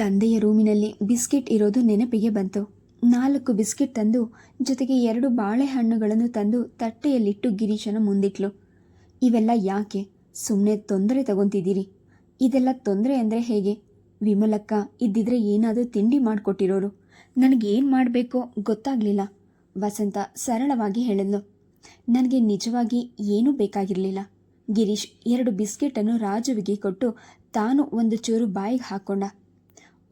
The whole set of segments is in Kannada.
ತಂದೆಯ ರೂಮಿನಲ್ಲಿ ಬಿಸ್ಕೆಟ್ ಇರೋದು ನೆನಪಿಗೆ ಬಂತು. ನಾಲ್ಕು ಬಿಸ್ಕೆಟ್ ತಂದು, ಜೊತೆಗೆ ಎರಡು ಬಾಳೆಹಣ್ಣುಗಳನ್ನು ತಂದು ತಟ್ಟೆಯಲ್ಲಿಟ್ಟು ಗಿರೀಶನ ಮುಂದಿಟ್ಲು. ಇವೆಲ್ಲ ಯಾಕೆ? ಸುಮ್ಮನೆ ತೊಂದರೆ ತಗೊತಿದ್ದೀರಿ. ಇದೆಲ್ಲ ತೊಂದರೆ ಅಂದರೆ ಹೇಗೆ? ವಿಮಲಕ್ಕ, ಇದ್ದಿದ್ರೆ ಏನಾದರೂ ತಿಂಡಿ ಮಾಡಿಕೊಟ್ಟಿರೋರು. ನನಗೇನು ಮಾಡಬೇಕೋ ಗೊತ್ತಾಗಲಿಲ್ಲ. ವಸಂತ ಸರಳವಾಗಿ ಹೇಳಿದ್ಲು. ನನಗೆ ನಿಜವಾಗಿ ಏನೂ ಬೇಕಾಗಿರಲಿಲ್ಲ. ಗಿರೀಶ್ ಎರಡು ಬಿಸ್ಕೆಟನ್ನು ರಾಜುವಿಗೆ ಕೊಟ್ಟು ತಾನು ಒಂದು ಚೂರು ಬಾಯಿಗೆ ಹಾಕ್ಕೊಂಡ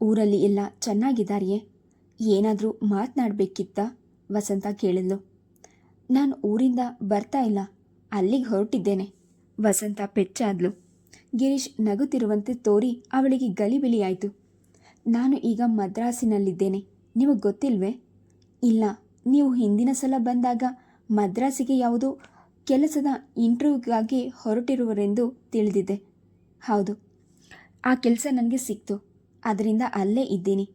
ಊರಲ್ಲಿ ಎಲ್ಲ ಚೆನ್ನಾಗಿದ್ದಾರೆಯೇ? ಏನಾದರೂ ಮಾತನಾಡಬೇಕಿತ್ತ? ವಸಂತ ಕೇಳಿದ್ಲು. ನಾನು ಊರಿಂದ ಬರ್ತಾ ಇಲ್ಲ, ಅಲ್ಲಿಗೆ ಹೊರಟಿದ್ದೇನೆ. ವಸಂತ ಪೆಚ್ಚಾದ್ಲು. ಗಿರೀಶ್ ನಗುತ್ತಿರುವಂತೆ ತೋರಿ ಅವಳಿಗೆ ಗಲಿಬಿಲಿಯಾಯಿತು. ನಾನು ಈಗ ಮದ್ರಾಸಿನಲ್ಲಿದ್ದೇನೆ, ನಿಮಗೆ ಗೊತ್ತಿಲ್ವೇ? ಇಲ್ಲ, ನೀವು ಹಿಂದಿನ ಸಲ ಬಂದಾಗ ಮದ್ರಾಸಿಗೆ ಯಾವುದೋ ಕೆಲಸದ ಇಂಟರ್ವ್ಯೂಗಾಗಿ ಹೊರಟಿರುವರೆಂದು ತಿಳಿದಿದ್ದೆ. ಹೌದು, ಆ ಕೆಲಸ ನನಗೆ ಸಿಕ್ತು. ಅದರಿಂದ ಅಲ್ಲೇ ಇದ್ದೀನಿ.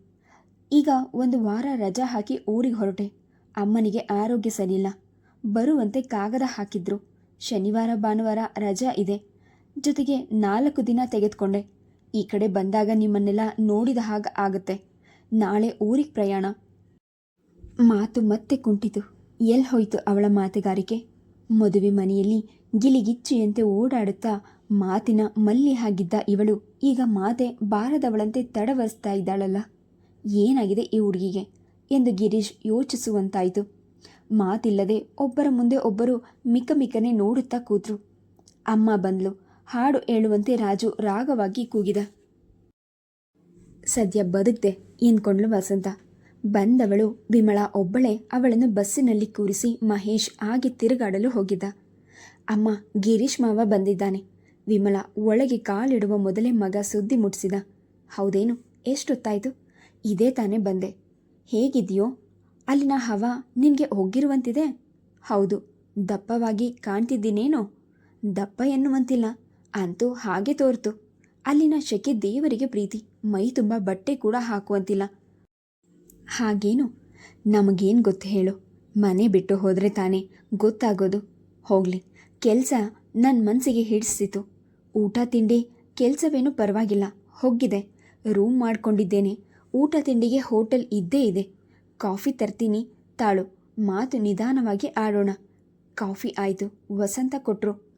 ಈಗ ಒಂದು ವಾರ ರಜಾ ಹಾಕಿ ಊರಿಗೆ ಹೊರಟೆ. ಅಮ್ಮನಿಗೆ ಆರೋಗ್ಯ ಸರಿಯಿಲ್ಲ. ಬರುವಂತೆ ಕಾಗದ ಹಾಕಿದ್ರು. ಶನಿವಾರ, ಭಾನುವಾರ ರಜಾ ಇದೆ. ಜೊತೆಗೆ ನಾಲ್ಕು ದಿನ ತೆಗೆದುಕೊಂಡೆ. ಈ ಕಡೆ ಬಂದಾಗ ನಿಮ್ಮನ್ನೆಲ್ಲ ನೋಡಿದ ಹಾಗೆ ಆಗುತ್ತೆ. ನಾಳೆ ಊರಿಗೆ ಪ್ರಯಾಣ. ಮಾತು ಮತ್ತೆ ಕುಂಟಿತು. ಎಲ್ಲಿ ಹೋಯಿತು ಅವಳ ಮಾತುಗಾರಿಕೆ? ಮದುವೆ ಮನೆಯಲ್ಲಿ ಗಿಲಿಗಿಚ್ಚಿಯಂತೆ ಓಡಾಡುತ್ತಾ ಮಾತಿನ ಮಲ್ಲಿ ಆಗಿದ್ದ ಇವಳು. ಈಗ ಮಾತೆ ಬಾರದವಳಂತೆ ತಡವರಿಸ್ತಾ ಇದ್ದಾಳಲ್ಲ. ಏನಾಗಿದೆ ಈ ಹುಡುಗಿಗೆ? ಎಂದು ಗಿರೀಶ್ ಯೋಚಿಸುವಂತಾಯಿತು. ಮಾತಿಲ್ಲದೆ ಒಬ್ಬರ ಮುಂದೆ ಒಬ್ಬರು ಮಿಕ್ಕ ಮಿಕ್ಕನೆ ನೋಡುತ್ತಾ ಕೂತರು. ಅಮ್ಮ ಬಂದ್ಲು. ಹಾಡು ಹೇಳುವಂತೆ ರಾಜು ರಾಗವಾಗಿ ಕೂಗಿದ. ಸದ್ಯ ಬದುಕ್ದೆ ಎಂದ್ಕೊಂಡ್ಲು ವಸಂತ. ಬಂದವಳು ವಿಮಳಾ ಒಬ್ಬಳೇ ಅವಳನ್ನು ಬಸ್ಸಿನಲ್ಲಿ ಕೂರಿಸಿ ಮಹೇಶ್ ಹಾಗೆ ತಿರುಗಾಡಲು ಹೋಗಿದ್ದ. ಅಮ್ಮ ಗಿರೀಶ್ ಮಾವ ಬಂದಿದ್ದಾನೆ. ವಿಮಲಾ ಒಳಗೆ ಕಾಲಿಡುವ ಮೊದಲೇ ಮಗ ಸುದ್ದಿ ಮುಟ್ಟಿಸಿದ ಹೌದೇನು? ಎಷ್ಟೊತ್ತಾಯ್ತು? ಇದೇ ತಾನೇ ಬಂದೆ. ಹೇಗಿದೆಯೋ? ಅಲ್ಲಿನ ಹವಾ ನಿನಗೆ ಒಗ್ಗಿರುವಂತಿದೆ? ಹೌದು, ದಪ್ಪವಾಗಿ ಕಾಣ್ತಿದ್ದೀನೇನೋ? ದಪ್ಪ ಎನ್ನುವಂತಿಲ್ಲ. ಅಂತೂ ಹಾಗೆ ತೋರ್ತು. ಅಲ್ಲಿನ ಶೆಕೆ ದೇವರಿಗೆ ಪ್ರೀತಿ. ಮೈ ತುಂಬ ಬಟ್ಟೆ ಕೂಡ ಹಾಕುವಂತಿಲ್ಲ. ಹಾಗೇನು? ನಮಗೇನು ಗೊತ್ತು ಹೇಳು. ಮನೆ ಬಿಟ್ಟು ಹೋದರೆ ತಾನೇ ಗೊತ್ತಾಗೋದು. ಹೋಗಲಿ. ಕೆಲಸ ನನ್ನ ಮನಸ್ಸಿಗೆ ಹಿಡಿಸಿತು ಊಟ ತಿಂಡಿ, ಕೆಲಸವೇನು ಪರವಾಗಿಲ್ಲ. ಹೋಗಿದೆ ರೂಮ್ ಮಾಡ್ಕೊಂಡಿದ್ದೇನೆ. ಊಟ ತಿಂಡಿಗೆ ಹೋಟೆಲ್ ಇದ್ದೇ ಇದೆ. ಕಾಫಿ ತರ್ತೀನಿ. ತಾಳು, ಮಾತು ನಿಧಾನವಾಗಿ ಆಡೋಣ. ಕಾಫಿ ಆಯಿತು. ವಸಂತ ಕೊಟ್ಟರು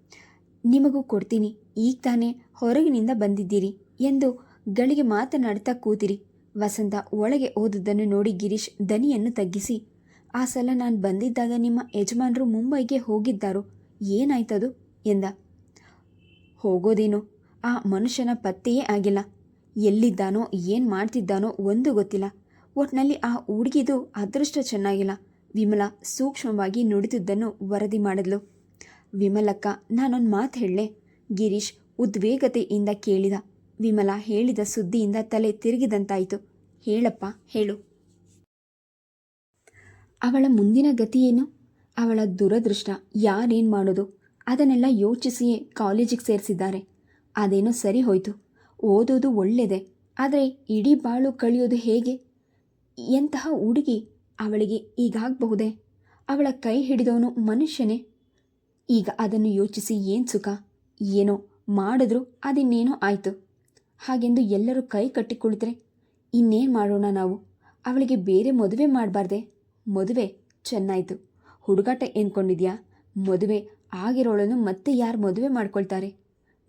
ನಿಮಗೂ ಕೊಡ್ತೀನಿ. ಈಗ ತಾನೇ ಹೊರಗಿನಿಂದ ಬಂದಿದ್ದೀರಿ. ಎಂದು ಗಳಿಗೆ ಮಾತನಾಡ್ತಾ ಕೂತಿರಿ. ವಸಂತ ಒಳಗೆ ಓದುದನ್ನು ನೋಡಿ ಗಿರೀಶ್ ದನಿಯನ್ನು ತಗ್ಗಿಸಿ. ಆ ಸಲ ನಾನು ಬಂದಿದ್ದಾಗ ನಿಮ್ಮ ಯಜಮಾನರು ಮುಂಬೈಗೆ ಹೋಗಿದ್ದಾರೋ. ಏನಾಯ್ತದು? ಎಂದ. ಹೋಗೋದೇನೋ? ಆ ಮನುಷ್ಯನ ಪತ್ತೆಯೇ ಆಗಿಲ್ಲ. ಎಲ್ಲಿದ್ದಾನೋ, ಏನು ಮಾಡ್ತಿದ್ದಾನೋ ಒಂದು ಗೊತ್ತಿಲ್ಲ. ಒಟ್ನಲ್ಲಿ ಆ ಹುಡುಗಿದು ಅದೃಷ್ಟ ಚೆನ್ನಾಗಿಲ್ಲ. ವಿಮಲಾ ಸೂಕ್ಷ್ಮವಾಗಿ ನುಡಿದಿದ್ದನ್ನು ವರದಿ ಮಾಡಿದ್ಲು. ವಿಮಲಕ್ಕ, ನಾನೊಂದು ಮಾತು ಹೇಳಲೆ. ಗಿರೀಶ್ ಉದ್ವೇಗತೆಯಿಂದ ಕೇಳಿದ. ವಿಮಲಾ ಹೇಳಿದ ಸುದ್ದಿಯಿಂದ ತಲೆ ತಿರುಗಿದಂತಾಯಿತು. ಹೇಳಪ್ಪ, ಹೇಳು. ಅವಳ ಮುಂದಿನ ಗತಿ ಏನು? ಅವಳ ದುರದೃಷ್ಟ, ಯಾರೇನು ಮಾಡೋದು? ಅದನ್ನೆಲ್ಲ ಯೋಚಿಸಿಯೇ ಕಾಲೇಜಿಗೆ ಸೇರಿಸಿದ್ದಾರೆ. ಅದೇನೋ ಸರಿ ಹೋಯಿತು. ಓದೋದು ಒಳ್ಳೆಯದೇ ಆದರೆ ಇಡೀ ಬಾಳು ಕಳೆಯೋದು ಹೇಗೆ? ಎಂತಹ ಹುಡುಗಿ ಅವಳಿಗೆ ಈಗಾಗಬಹುದೇ? ಅವಳ ಕೈ ಹಿಡಿದವನು ಮನುಷ್ಯನೇ. ಈಗ ಅದನ್ನು ಯೋಚಿಸಿ ಏನು ಸುಖ? ಏನೋ ಮಾಡಿದ್ರು ಅದಿನ್ನೇನೋ ಆಯಿತು. ಹಾಗೆಂದು ಎಲ್ಲರೂ ಕೈ ಕಟ್ಟಿ ಕುಳಿತರೆ. ಇನ್ನೇನು ಮಾಡೋಣ ನಾವು? ಅವಳಿಗೆ ಬೇರೆ ಮದುವೆ ಮಾಡಬಾರ್ದೆ. ಮದುವೆ ಚೆನ್ನಾಯಿತು. ಹುಡುಗಾಟ ಎಂದ್ಕೊಂಡಿದ್ಯಾ ಮದುವೆ ಆಗಿರೋಳನ್ನು ಮತ್ತೆ ಯಾರು ಮದುವೆ ಮಾಡ್ಕೊಳ್ತಾರೆ?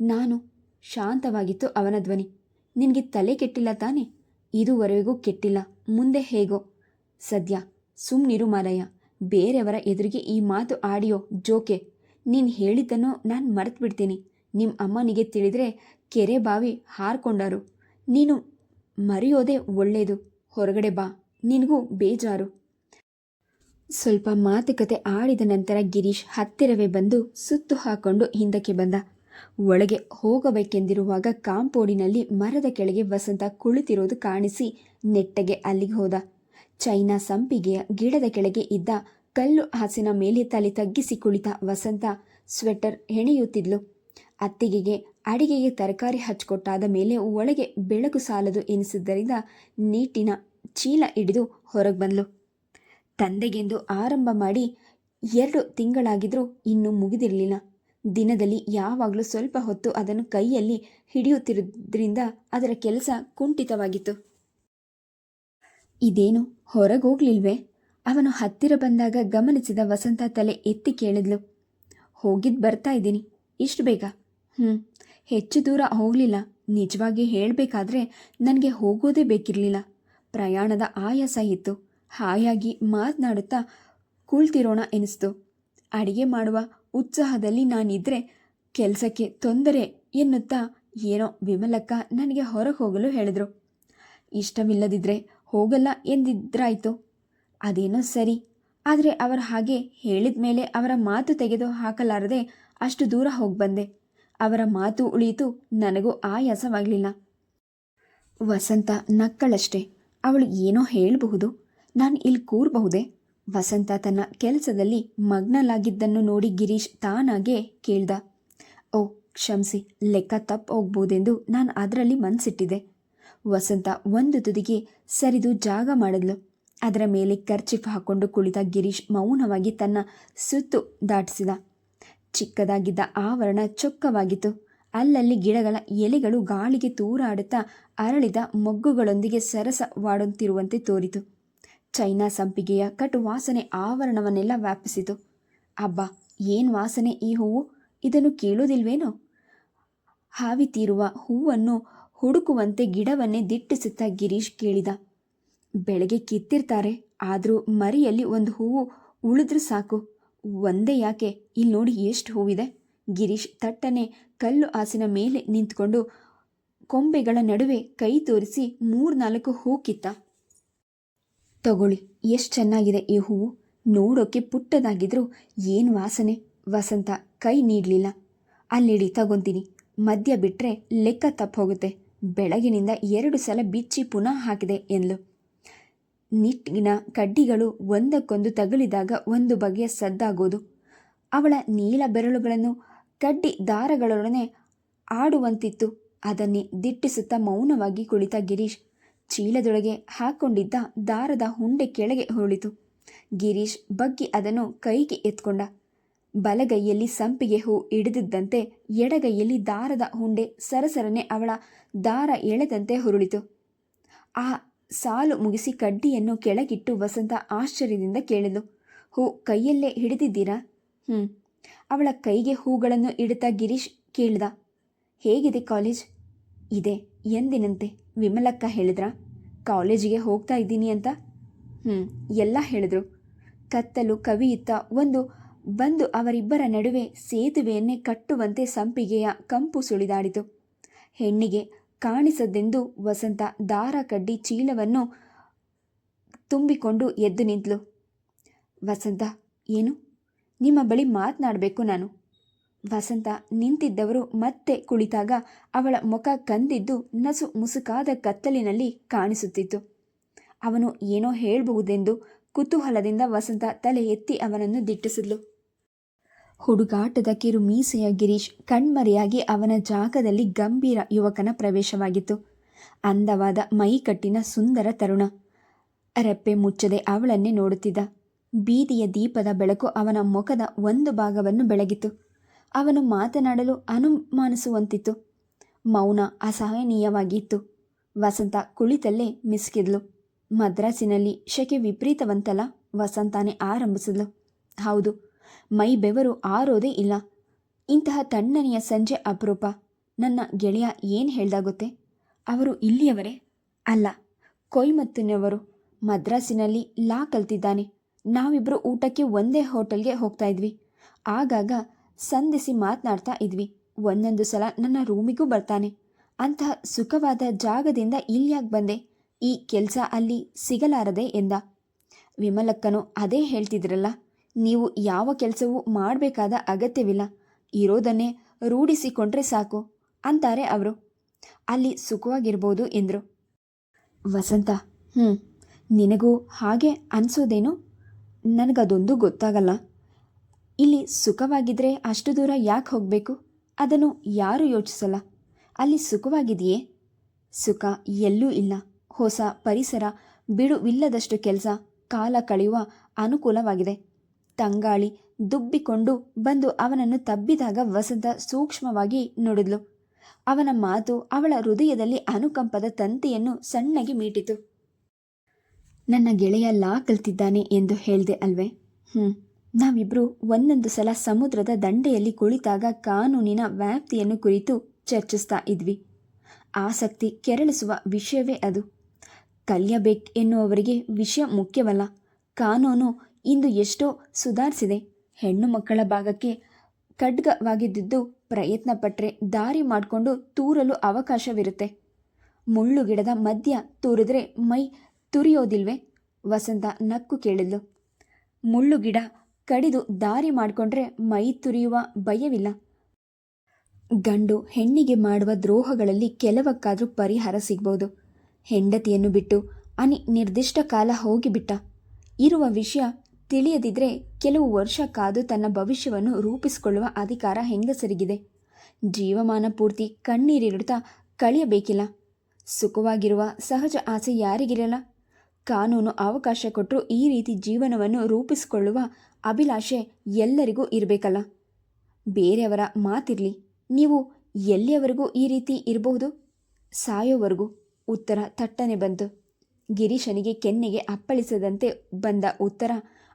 ನಾನು ಶಾಂತವಾಗಿತ್ತು ಅವನ ಧ್ವನಿ. ನಿನಗೆ ತಲೆ ಕೆಟ್ಟಿಲ್ಲ ತಾನೆ? ಇದುವರೆಗೂ ಕೆಟ್ಟಿಲ್ಲ. ಮುಂದೆ ಹೇಗೋ? ಸದ್ಯ ಸುಮ್ಮನಿರು ಮಾರಯ್ಯ, ಬೇರೆಯವರ ಎದುರಿಗೆ ಈ ಮಾತು ಆಡಿಯೋ ಜೋಕೆ. ನೀನು ಹೇಳಿದ್ದನ್ನು ನಾನು ಮರೆತು ಬಿಡ್ತೀನಿ ನಿಮ್ಮ ಅಮ್ಮನಿಗೆ ತಿಳಿದರೆ ಕೆರೆ ಬಾವಿ ಹಾರ್ಕೊಂಡರು. ನೀನು ಮರೆಯೋದೇ ಒಳ್ಳೆಯದು ಹೊರಗಡೆ ಬಾ. ನಿನಗೂ ಬೇಜಾರು. ಸ್ವಲ್ಪ ಮಾತುಕತೆ ಆಡಿದ ನಂತರ ಗಿರೀಶ್ ಹತ್ತಿರವೇ ಬಂದು ಸುತ್ತು ಹಾಕೊಂಡು ಹಿಂದಕ್ಕೆ ಬಂದ. ಒಳಗೆ ಹೋಗಬೇಕೆಂದಿರುವಾಗ ಕಾಂಪೌಂಡಿನಲ್ಲಿ ಮರದ ಕೆಳಗೆ ವಸಂತ ಕುಳಿತಿರೋದು ಕಾಣಿಸಿ ನೆಟ್ಟಗೆ ಅಲ್ಲಿಗೆ ಹೋದ. ಚೈನಾ ಸಂಪಿಗೆಯ ಗಿಡದ ಕೆಳಗೆ ಇದ್ದ ಕಲ್ಲು ಹಾಸಿನ ಮೇಲೆ ತಲೆ ತಗ್ಗಿಸಿ ಕುಳಿತ ವಸಂತ ಸ್ವೆಟರ್ ಹೆಣೆಯುತ್ತಿದ್ಲು. ಅತ್ತಿಗೆಗೆ ಅಡಿಗೆಗೆ ತರಕಾರಿ ಹಚ್ಚಿಕೊಟ್ಟಾದ ಮೇಲೆ ಒಳಗೆ ಬೆಳಕು ಸಾಲದು ಎನಿಸಿದ್ದರಿಂದ ನೀಟಿನ ಚೀಲ ಹಿಡಿದು ಹೊರಗೆ ಬಂದ್ಲು. ತಂದೆಗೆಂದು ಆರಂಭ ಮಾಡಿ ಎರಡು ತಿಂಗಳಾಗಿದ್ರೂ ಇನ್ನೂ ಮುಗಿದಿರಲಿಲ್ಲ. ದಿನದಲ್ಲಿ ಯಾವಾಗಲೂ ಸ್ವಲ್ಪ ಹೊತ್ತು ಅದನ್ನು ಕೈಯಲ್ಲಿ ಹಿಡಿಯುತ್ತಿರೋದ್ರಿಂದ ಅದರ ಕೆಲಸ ಕುಂಠಿತವಾಗಿತ್ತು. ಇದೇನು ಹೊರಗೋಗ್ಲಿಲ್ವೇ? ಅವನು ಹತ್ತಿರ ಬಂದಾಗ ಗಮನಿಸಿದ ವಸಂತ ತಲೆ ಎತ್ತಿ ಕೇಳಿದ್ಲು. ಹೋಗಿದ್ದು ಬರ್ತಾ ಇದ್ದೀನಿ. ಇಷ್ಟು ಬೇಗ? ಹ್ಞೂ ಹೆಚ್ಚು ದೂರ ಹೋಗಲಿಲ್ಲ. ನಿಜವಾಗಿ ಹೇಳಬೇಕಾದ್ರೆ ನನಗೆ ಹೋಗೋದೇ ಬೇಕಿರಲಿಲ್ಲ. ಪ್ರಯಾಣದ ಆಯಾಸ ಇತ್ತು. ಹಾಯಾಗಿ ಮಾತನಾಡುತ್ತಾ ಕುಳ್ತಿರೋಣ ಎನಿಸ್ತು. ಅಡಿಗೆ ಮಾಡುವ ಉತ್ಸಾಹದಲ್ಲಿ ನಾನಿದ್ರೆ ಕೆಲಸಕ್ಕೆ ತೊಂದರೆ ಎನ್ನುತ್ತಾ ಏನೋ ವಿಮಲಕ್ಕ ನನಗೆ ಹೊರಗೆ ಹೋಗಲು ಹೇಳಿದರು. ಇಷ್ಟವಿಲ್ಲದಿದ್ದರೆ ಹೋಗಲ್ಲ ಎಂದಿದ್ರಾಯಿತು. ಅದೇನೋ ಸರಿ. ಆದರೆ ಅವರು ಹಾಗೆ ಹೇಳಿದ ಮೇಲೆ ಅವರ ಮಾತು ತೆಗೆದು ಹಾಕಲಾರದೆ ಅಷ್ಟು ದೂರ ಹೋಗಿ ಬಂದೆ ಅವರ ಮಾತು ಉಳಿಯಿತು ನನಗೂ ಆಯಾಸವಾಗಲಿಲ್ಲ. ವಸಂತ ನಕ್ಕಳಷ್ಟೇ. ಅವಳು ಏನೋ ಹೇಳಬಹುದು. ನಾನು ಇಲ್ಲಿ ಕೂರಬಹುದೇ? ವಸಂತ ತನ್ನ ಕೆಲಸದಲ್ಲಿ ಮಗ್ನಲಾಗಿದ್ದನ್ನು ನೋಡಿ ಗಿರೀಶ್ ತಾನಾಗೆ ಕೇಳ್ದ. ಓ, ಕ್ಷಮಿಸಿ, ಲೆಕ್ಕ ತಪ್ಪು ಹೋಗ್ಬೋದೆಂದು ನಾನು ಅದರಲ್ಲಿ ಮನಸ್ಸಿಟ್ಟಿದೆ ವಸಂತ ಒಂದು ತುದಿಗೆ ಸರಿದು ಜಾಗ ಮಾಡಿದ್ಲು. ಅದರ ಮೇಲೆ ಕರ್ಚಿಫ್ ಹಾಕೊಂಡು ಕುಳಿತ ಗಿರೀಶ್ ಮೌನವಾಗಿ ತನ್ನ ಸುತ್ತು ದಾಟಿಸಿದ. ಚಿಕ್ಕದಾಗಿದ್ದ ಆವರಣ ಚೊಕ್ಕವಾಗಿತ್ತು. ಅಲ್ಲಲ್ಲಿ ಗಿಡಗಳ ಎಲೆಗಳು ಗಾಳಿಗೆ ತೂರಾಡುತ್ತಾ ಅರಳಿದ ಮೊಗ್ಗುಗಳೊಂದಿಗೆ ಸರಸವಾಡುತ್ತಿರುವಂತೆ ತೋರಿತು. ಚೈನಾ ಸಂಪಿಗೆಯ ಕಟು ವಾಸನೆ ಆವರಣವನ್ನೆಲ್ಲ ವ್ಯಾಪಿಸಿತು. ಅಬ್ಬ, ಏನು ವಾಸನೆ ಈ ಹೂವು? ಇದನ್ನು ಕೇಳುವುದಿಲ್ವೇನೋ? ಹಾವಿ ತೀರುವ ಹೂವನ್ನು ಹುಡುಕುವಂತೆ ಗಿಡವನ್ನೇ ದಿಟ್ಟಿಸುತ್ತಾ ಗಿರೀಶ್ ಕೇಳಿದ. ಬೆಳಗ್ಗೆ ಕಿತ್ತಿರ್ತಾರೆ, ಆದರೂ ಮರಿಯಲ್ಲಿ ಒಂದು ಹೂವು ಉಳಿದ್ರೆ ಸಾಕು. ಒಂದೇ ಯಾಕೆ? ಇಲ್ಲಿ ನೋಡಿ ಎಷ್ಟು ಹೂವಿದೆ. ಗಿರೀಶ್ ತಟ್ಟನೆ ಕಲ್ಲು ಆಸಿನ ಮೇಲೆ ನಿಂತ್ಕೊಂಡು ಕೊಂಬೆಗಳ ನಡುವೆ ಕೈ ತೋರಿಸಿ ಮೂರ್ನಾಲ್ಕು ಹೂ ಕಿತ್ತ. ತಗೊಳ್ಳಿ. ಎಷ್ಟು ಚೆನ್ನಾಗಿದೆ ಈ ಹೂವು. ನೋಡೋಕ್ಕೆ ಪುಟ್ಟದಾಗಿದ್ರೂ ಏನು ವಾಸನೆ. ವಸಂತ ಕೈ ನೀಡಲಿಲ್ಲ. ಅಲ್ಲಿಡಿ, ತಗೊತೀನಿ. ಮದ್ಯ ಬಿಟ್ಟರೆ ಲೆಕ್ಕ ತಪ್ಪು ಹೋಗುತ್ತೆ. ಬೆಳಗಿನಿಂದ ಎರಡು ಸಲ ಬಿಚ್ಚಿ ಪುನಃ ಹಾಕಿದೆ ಎಂದಳು ನಿಟ್ಟಿನ ಕಡ್ಡಿಗಳು ಒಂದಕ್ಕೊಂದು ತಗುಲಿದಾಗ ಒಂದು ಬಗೆಯ ಸದ್ದಾಗೋದು. ಅವಳ ನೀಲ ಬೆರಳುಗಳನ್ನು ಕಡ್ಡಿ ದಾರಗಳೊಡನೆ ಆಡುವಂತಿತ್ತು. ಅದನ್ನೇ ದಿಟ್ಟಿಸುತ್ತಾ ಮೌನವಾಗಿ ಕುಳಿತ ಗಿರೀಶ್. ಚೀಲದೊಳಗೆ ಹಾಕೊಂಡಿದ್ದ ದಾರದ ಹುಂಡೆ ಕೆಳಗೆ ಹೊರಳಿತು. ಗಿರೀಶ್ ಬಗ್ಗಿ ಅದನ್ನು ಕೈಗೆ ಎತ್ಕೊಂಡ. ಬಲಗೈಯಲ್ಲಿ ಸಂಪಿಗೆ ಹೂ ಹಿಡಿದಿದ್ದಂತೆ ಎಡಗೈಯಲ್ಲಿ ದಾರದ ಹುಂಡೆ ಸರಸರನೆ ಅವಳ ದಾರ ಎಳೆದಂತೆ ಹೊರಳಿತು. ಆ ಸಾಲು ಮುಗಿಸಿ ಕಡ್ಡಿಯನ್ನು ಕೆಳಗಿಟ್ಟು ವಸಂತ ಆಶ್ಚರ್ಯದಿಂದ ಕೇಳಿದ್ಲು, ಹೂ, ಕೈಯಲ್ಲೇ ಹಿಡಿದಿದ್ದೀರಾ? ಹ್ಞೂ ಅವಳ ಕೈಗೆ ಹೂಗಳನ್ನು ಇಡುತ್ತಾ ಗಿರೀಶ್ ಕೇಳಿದ, ಹೇಗಿದೆ ಕಾಲೇಜ್? ಇದೆ. ಎಂದಿನಂತೆ ವಿಮಲಕ್ಕ ಹೇಳಿದ್ರ, ಕಾಲೇಜಿಗೆ ಹೋಗ್ತಾ ಇದ್ದೀನಿ ಅಂತ? ಹ್ಞೂ ಎಲ್ಲ ಹೇಳಿದ್ರು. ಕತ್ತಲು ಕವಿಯುತ್ತಾ ಒಂದು ಬಂದು ಅವರಿಬ್ಬರ ನಡುವೆ ಸೇತುವೆಯನ್ನೇ ಕಟ್ಟುವಂತೆ ಸಂಪಿಗೆಯ ಕಂಪು ಸುಳಿದಾಡಿತು. ಹೆಣ್ಣಿಗೆ ಕಾಣಿಸದೆಂದು ವಸಂತ ದಾರ ಕಡ್ಡಿ ಚೀಲವನ್ನು ತುಂಬಿಕೊಂಡು ಎದ್ದು ನಿಂತಳು ವಸಂತ, ಏನು? ನಿಮ್ಮ ಬಳಿ ಮಾತನಾಡಬೇಕು ನಾನು. ವಸಂತ ನಿಂತಿದ್ದವರು ಮತ್ತೆ ಕುಳಿತಾಗ ಅವಳ ಮುಖ ಕಂದಿದ್ದು ನಸು ಮುಸುಕಾದ ಕತ್ತಲಿನಲ್ಲಿ ಕಾಣಿಸುತ್ತಿತ್ತು. ಅವನು ಏನೋ ಹೇಳಬಹುದೆಂದು ಕುತೂಹಲದಿಂದ ವಸಂತ ತಲೆ ಎತ್ತಿ ಅವನನ್ನು ದಿಟ್ಟಿಸಿದ್ಲು. ಹುಡುಗಾಟದ ಕಿರು ಮೀಸೆಯ ಗಿರೀಶ್ ಕಣ್ಮರೆಯಾಗಿ ಅವನ ಜಾಗದಲ್ಲಿ ಗಂಭೀರ ಯುವಕನ ಪ್ರವೇಶವಾಗಿತ್ತು. ಅಂದವಾದ ಮೈಕಟ್ಟಿನ ಸುಂದರ ತರುಣ. ರೆಪ್ಪೆ ಮುಚ್ಚದೆ ಅವಳನ್ನೇ ನೋಡುತ್ತಿದ್ದ. ಬೀದಿಯ ದೀಪದ ಬೆಳಕು ಅವನ ಮುಖದ ಒಂದು ಭಾಗವನ್ನು ಬೆಳಗಿತು ಅವನು ಮಾತನಾಡಲು ಅನುಮಾನಿಸುವಂತಿತ್ತು. ಮೌನ ಅಸಹನೀಯವಾಗಿತ್ತು. ವಸಂತ ಕುಳಿತಲ್ಲೇ ಮಿಸ್ಕಿದ್ಲು. ಮದ್ರಾಸಿನಲ್ಲಿ ಶೆಕೆ ವಿಪರೀತವಂತಲ್ಲ, ವಸಂತಾನೆ ಆರಂಭಿಸಿದ್ಲು. ಹೌದು, ಮೈ ಬೆವರು ಆರೋದೇ ಇಲ್ಲ. ಇಂತಹ ತಣ್ಣನೆಯ ಸಂಜೆ ಅಪರೂಪ. ನನ್ನ ಗೆಳೆಯ ಏನು ಹೇಳ್ದಾಗುತ್ತೆ ಅವರು ಇಲ್ಲಿಯವರೇ? ಅಲ್ಲ, ಕೊಯ್ಮತ್ತಿನವರು. ಮದ್ರಾಸಿನಲ್ಲಿ ಲಾ ಕಲ್ತಿದ್ದಾನೆ. ನಾವಿಬ್ಬರು ಊಟಕ್ಕೆ ಒಂದೇ ಹೋಟೆಲ್ಗೆ ಹೋಗ್ತಾ ಇದ್ವಿ. ಆಗಾಗ ಸಂಧಿಸಿ ಮಾತನಾಡ್ತಾ ಇದ್ವಿ. ಒಂದೊಂದು ಸಲ ನನ್ನ ರೂಮಿಗೂ ಬರ್ತಾನೆ. ಅಂತಹ ಸುಖವಾದ ಜಾಗದಿಂದ ಇಲ್ಯಾಕೆ ಬಂದೆ? ಈ ಕೆಲಸ ಅಲ್ಲಿ ಸಿಗಲಾರದೆ ಎಂದ. ವಿಮಲಕ್ಕನು ಅದೇ ಹೇಳ್ತಿದ್ರಲ್ಲ, ನೀವು ಯಾವ ಕೆಲಸವೂ ಮಾಡಬೇಕಾದ ಅಗತ್ಯವಿಲ್ಲ. ಇರೋದನ್ನೇ ರೂಢಿಸಿಕೊಂಡ್ರೆ ಸಾಕು, ಅಂತಾರೆ ಅವರು. ಅಲ್ಲಿ ಸುಖವಾಗಿರ್ಬೋದು ಎಂದರು. ವಸಂತ ಹ್ಞೂ ನಿನಗೂ ಹಾಗೆ ಅನಿಸೋದೇನು? ನನಗದೊಂದು ಗೊತ್ತಾಗಲ್ಲ. ಇಲ್ಲಿ ಸುಖವಾಗಿದ್ದರೆ ಅಷ್ಟು ದೂರ ಯಾಕೆ ಹೋಗಬೇಕು? ಅದನ್ನು ಯಾರೂ ಯೋಚಿಸಲ್ಲ. ಅಲ್ಲಿ ಸುಖವಾಗಿದೆಯೇ? ಸುಖ ಎಲ್ಲೂ ಇಲ್ಲ. ಹೊಸ ಪರಿಸರ, ಬಿಡುವಿಲ್ಲದಷ್ಟು ಕೆಲಸ, ಕಾಲ ಕಳೆಯುವ ಅನುಕೂಲವಾಗಿದೆ. ತಂಗಾಳಿ ದುಬ್ಬಿಕೊಂಡು ಬಂದು ಅವನನ್ನು ತಬ್ಬಿದಾಗ ವಸಂತ ಸೂಕ್ಷ್ಮವಾಗಿ ನುಡಿದ್ಲು. ಅವನ ಮಾತು ಅವಳ ಹೃದಯದಲ್ಲಿ ಅನುಕಂಪದ ತಂತಿಯನ್ನು ಸಣ್ಣಗೆ ಮೀಟಿತು. ನನ್ನ ಗೆಳೆಯ ಲಾ ಕಲ್ತಿದ್ದಾನೆ ಎಂದು ಹೇಳಿದೆ ಅಲ್ವೇ? ಹ್ಞೂ ನಾವಿಬ್ಬರು ಒಂದೊಂದು ಸಲ ಸಮುದ್ರದ ದಂಡೆಯಲ್ಲಿ ಕುಳಿತಾಗ ಕಾನೂನಿನ ವ್ಯಾಪ್ತಿಯನ್ನು ಕುರಿತು ಚರ್ಚಿಸ್ತಾ ಇದ್ವಿ. ಆಸಕ್ತಿ ಕೆರಳಿಸುವ ವಿಷಯವೇ ಅದು. ಕಲಿಯಬೇಕು ಎನ್ನುವವರಿಗೆ ವಿಷಯ ಮುಖ್ಯವಲ್ಲ. ಕಾನೂನು ಇಂದು ಎಷ್ಟೋ ಸುಧಾರಿಸಿದೆ. ಹೆಣ್ಣು ಮಕ್ಕಳ ಭಾಗಕ್ಕೆ ಖಡ್ಗವಾಗಿದ್ದುದು ಪ್ರಯತ್ನ ಪಟ್ಟರೆ ದಾರಿ ಮಾಡಿಕೊಂಡು ತೂರಲು ಅವಕಾಶವಿರುತ್ತೆ. ಮುಳ್ಳು ಗಿಡದ ಮಧ್ಯ ತೂರಿದ್ರೆ ಮೈ ತುರಿಯೋದಿಲ್ವೇ? ವಸಂತ ನಕ್ಕು ಕೇಳಿದ್ಲು. ಮುಳ್ಳು ಗಿಡ ಕಡಿದು ದಾರಿ ಮಾಡಿಕೊಂಡ್ರೆ ಮೈ ತುರಿಯುವ ಭಯವಿಲ್ಲ. ಗಂಡು ಹೆಣ್ಣಿಗೆ ಮಾಡುವ ದ್ರೋಹಗಳಲ್ಲಿ ಕೆಲವಕ್ಕಾದರೂ ಪರಿಹಾರ ಸಿಗ್ಬೋದು. ಹೆಂಡತಿಯನ್ನು ಬಿಟ್ಟು ಅನಿ ನಿರ್ದಿಷ್ಟ ಕಾಲ ಹೋಗಿಬಿಟ್ಟ. ಇರುವ ವಿಷಯ ತಿಳಿಯದಿದ್ರೆ ಕೆಲವು ವರ್ಷ ಕಾದು ತನ್ನ ಭವಿಷ್ಯವನ್ನು ರೂಪಿಸಿಕೊಳ್ಳುವ ಅಧಿಕಾರ ಹೆಂಗಸರಿಗಿದೆ. ಜೀವಮಾನ ಪೂರ್ತಿ ಕಣ್ಣೀರಿಡುತ್ತಾ ಕಳೆಯಬೇಕಿಲ್ಲ. ಸುಖವಾಗಿರುವ ಸಹಜ ಆಸೆ ಯಾರಿಗಿರಲ್ಲ. ಕಾನೂನು ಅವಕಾಶ ಕೊಟ್ಟರೂ ಈ ರೀತಿ ಜೀವನವನ್ನು ರೂಪಿಸಿಕೊಳ್ಳುವ ಅಭಿಲಾಷೆ ಎಲ್ಲರಿಗೂ ಇರಬೇಕಲ್ಲ? ಬೇರೆಯವರ ಮಾತಿರಲಿ. ನೀವು ಎಲ್ಲಿಯವರೆಗೂ ಈ ರೀತಿ ಇರಬಹುದು? ಸಾಯೋವರೆಗೂ. ಉತ್ತರ ತಟ್ಟನೆ ಬಂತು. ಗಿರೀಶನಿಗೆ ಕೆನ್ನೆಗೆ ಅಪ್ಪಳಿಸದಂತೆ ಬಂದ ಉತ್ತರ,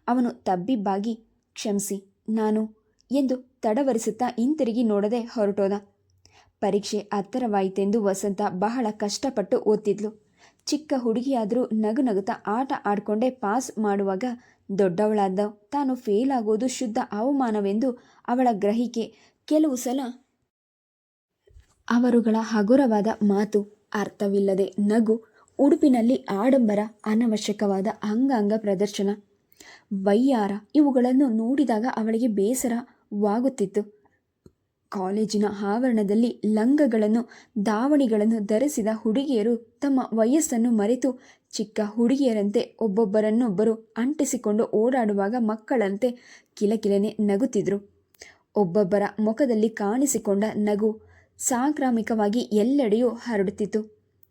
ಅವನು ತಬ್ಬಿಬ್ಬಾಗಿ, ಕ್ಷಮಿಸಿ, ನಾನು ಎಂದು ತಡವರಿಸುತ್ತಾ ಹಿಂತಿರುಗಿ ನೋಡದೆ ಹೊರಟೋದ. ಪರೀಕ್ಷೆ ಹತ್ತರವಾಯಿತೆಂದು ವಸಂತ ಬಹಳ ಕಷ್ಟಪಟ್ಟು ಓದ್ತಿದ್ಲು. ಚಿಕ್ಕ ಹುಡುಗಿಯಾದರೂ ನಗು ನಗುತ್ತಾ ಆಟ ಆಡಿಕೊಂಡೇ ಪಾಸ್ ಮಾಡುವಾಗ ದೊಡ್ಡವಳಾದ ತಾನು ಫೇಲ್ ಆಗೋದು ಶುದ್ಧ ಅವಮಾನವೆಂದು ಅವಳ ಗ್ರಹಿಕೆ ಕೆಲವು ಸಲ ಅವರುಗಳ ಹಗುರವಾದ ಮಾತು ಅರ್ಥವಿಲ್ಲದೆ ನಗು ಉಡುಪಿನಲ್ಲಿ ಆಡಂಬರ, ಅನವಶ್ಯಕವಾದ ಅಂಗಾಂಗ ಪ್ರದರ್ಶನ. ವೈಯಾರ ಇವುಗಳನ್ನು ನೋಡಿದಾಗ ಅವಳಿಗೆ ಬೇಸರವಾಗುತ್ತಿತ್ತು. ಕಾಲೇಜಿನ ಆವರಣದಲ್ಲಿ ಲಂಗಗಳನ್ನು, ದಾವಣಿಗಳನ್ನು ಧರಿಸಿದ ಹುಡುಗಿಯರು ತಮ್ಮ ವಯಸ್ಸನ್ನು ಮರೆತು ಚಿಕ್ಕ ಹುಡುಗಿಯರಂತೆ ಒಬ್ಬೊಬ್ಬರನ್ನೊಬ್ಬರು ಅಂಟಿಸಿಕೊಂಡು ಓಡಾಡುವಾಗ ಮಕ್ಕಳಂತೆ ಕಿಲಕಿಲನೆ ನಗುತ್ತಿದ್ರು. ಒಬ್ಬೊಬ್ಬರ ಮುಖದಲ್ಲಿ ಕಾಣಿಸಿಕೊಂಡ ನಗು ಸಾಂಕ್ರಾಮಿಕವಾಗಿ ಎಲ್ಲೆಡೆಯೂ ಹರಡುತ್ತಿತ್ತು.